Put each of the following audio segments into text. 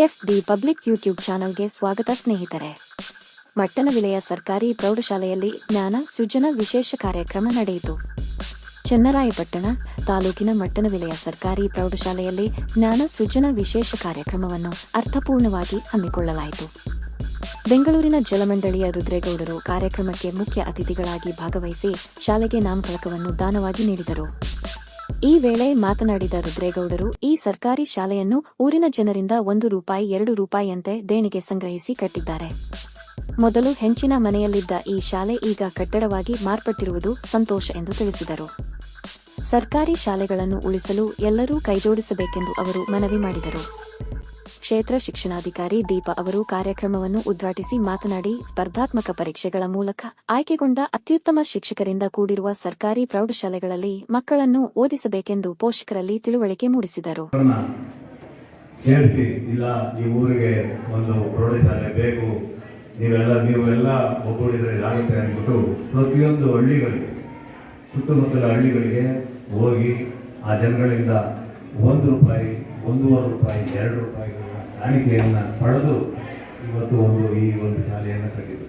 F D public YouTube ಚಾನಲ್ಗೆ ಸ್ವಾಗತ ಸ್ನೇಹಿತರೆ. ಮಟ್ಟನವಿಲೆಯ ಸರ್ಕಾರಿ ಪ್ರೌಢಶಾಲೆಯಲ್ಲಿ ಜ್ಞಾನ ಸೃಜನ ವಿಶೇಷ ಕಾರ್ಯಕ್ರಮ ನಡೆಯಿತು. ಚನ್ನರಾಯಪಟ್ಟಣ ತಾಲೂಕಿನ ಮಟ್ಟನವಿಲೆಯ ಸರ್ಕಾರಿ ಪ್ರೌಢಶಾಲೆಯಲ್ಲಿ ಜ್ಞಾನ ಸೃಜನ ವಿಶೇಷ ಕಾರ್ಯಕ್ರಮವನ್ನು ಅರ್ಥಪೂರ್ಣವಾಗಿ ಹಮ್ಮಿಕೊಳ್ಳಲಾಯಿತು. ಬೆಂಗಳೂರಿನ ಜಲಮಂಡಳಿಯ ರುದ್ರೇಗೌಡರು ಕಾರ್ಯಕ್ರಮಕ್ಕೆ ಮುಖ್ಯ ಅತಿಥಿಗಳಾಗಿ ಭಾಗವಹಿಸಿ ಶಾಲೆಗೆ ನಾಮಫಲಕವನ್ನು ದಾನವಾಗಿ ನೀಡಿದರು. ಈ ವೇಳೆ ಮಾತನಾಡಿದ ರುದ್ರೇಗೌಡರು, ಈ ಸರ್ಕಾರಿ ಶಾಲೆಯನ್ನು ಊರಿನ ಜನರಿಂದ ಒಂದು ರೂಪಾಯಿ, ಎರಡು ರೂಪಾಯಿಯಂತೆ ದೇಣಿಗೆ ಸಂಗ್ರಹಿಸಿ ಕಟ್ಟಿದ್ದಾರೆ. ಮೊದಲು ಹೆಂಚಿನ ಮನೆಯಲ್ಲಿದ್ದ ಈ ಶಾಲೆ ಈಗ ಕಟ್ಟಡವಾಗಿ ಮಾರ್ಪಟ್ಟಿರುವುದು ಸಂತೋಷ ಎಂದು ತಿಳಿಸಿದರು. ಸರ್ಕಾರಿ ಶಾಲೆಗಳನ್ನು ಉಳಿಸಲು ಎಲ್ಲರೂ ಕೈಜೋಡಿಸಬೇಕೆಂದು ಅವರು ಮನವಿ ಮಾಡಿದರು. ಕ್ಷೇತ್ರ ಶಿಕ್ಷಣಾಧಿಕಾರಿ ದೀಪ ಅವರು ಕಾರ್ಯಕ್ರಮವನ್ನು ಉದ್ಘಾಟಿಸಿ ಮಾತನಾಡಿ, ಸ್ಪರ್ಧಾತ್ಮಕ ಪರೀಕ್ಷೆಗಳ ಮೂಲಕ ಆಯ್ಕೆಗೊಂಡ ಅತ್ಯುತ್ತಮ ಶಿಕ್ಷಕರಿಂದ ಕೂಡಿರುವ ಸರ್ಕಾರಿ ಪ್ರೌಢಶಾಲೆಗಳಲ್ಲಿ ಮಕ್ಕಳನ್ನು ಓದಿಸಬೇಕೆಂದು ಪೋಷಕರಲ್ಲಿ ತಿಳುವಳಿಕೆ ಮೂಡಿಸಿದರು. ಊರಿಗೆ ಒಂದು ಬೇಕು, ನೀವೆಲ್ಲ ನೀವೆಲ್ಲ ಒಗ್ಗೂಡಿದ್ರೆ ಇದಾಗುತ್ತೆ ಅಂದ್ಬಿಟ್ಟು ಪ್ರತಿಯೊಂದು ಹಳ್ಳಿಗಳಿಗೆ, ಸುತ್ತಮುತ್ತಲ ಹಳ್ಳಿಗಳಿಗೆ ಹೋಗಿ ಆ ಜನಗಳಿಂದ ಒಂದು ರೂಪಾಯಿ, ಒಂದೂವರೆ ರೂಪಾಯಿ, ಎರಡು ರೂಪಾಯಿಗಳ ಕಾಣಿಕೆಯನ್ನು ಪಡೆದು ಇವತ್ತು ಒಂದು ಈ ಒಂದು ಶಾಲೆಯನ್ನು ಕಟ್ಟಿದ್ರು.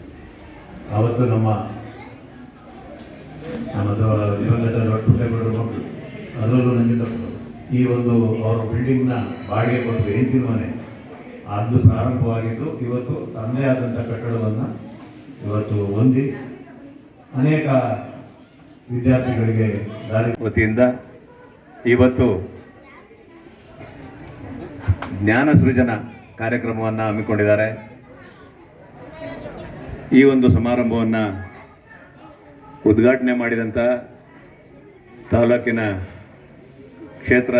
ಅವತ್ತು ನಮ್ಮ ನಮ್ಮ ದಿವಂಗತ ದೊಡ್ಡ ಮಕ್ಕಳು, ಅದರಲ್ಲೂ ಮಕ್ಕಳು ಈ ಒಂದು ಅವರ ಬಿಲ್ಡಿಂಗ್ನ ಬಾಡಿಗೆ ಕೊಟ್ಟು ಹೆಂಚಿನ ಮನೆ ಅದು ಪ್ರಾರಂಭವಾಗಿದ್ದು ಇವತ್ತು ತನ್ನದೇ ಆದಂಥ ಕಟ್ಟಡವನ್ನು ಇವತ್ತು ಹೊಂದಿ ಅನೇಕ ವಿದ್ಯಾರ್ಥಿಗಳಿಗೆ ದಾರಿ ವತಿಯಿಂದ ಇವತ್ತು ಜ್ಞಾನ ಸೃಜನ ಕಾರ್ಯಕ್ರಮವನ್ನು ಹಮ್ಮಿಕೊಂಡಿದ್ದಾರೆ. ಈ ಒಂದು ಸಮಾರಂಭವನ್ನು ಉದ್ಘಾಟನೆ ಮಾಡಿದಂಥ ತಾಲೂಕಿನ ಕ್ಷೇತ್ರ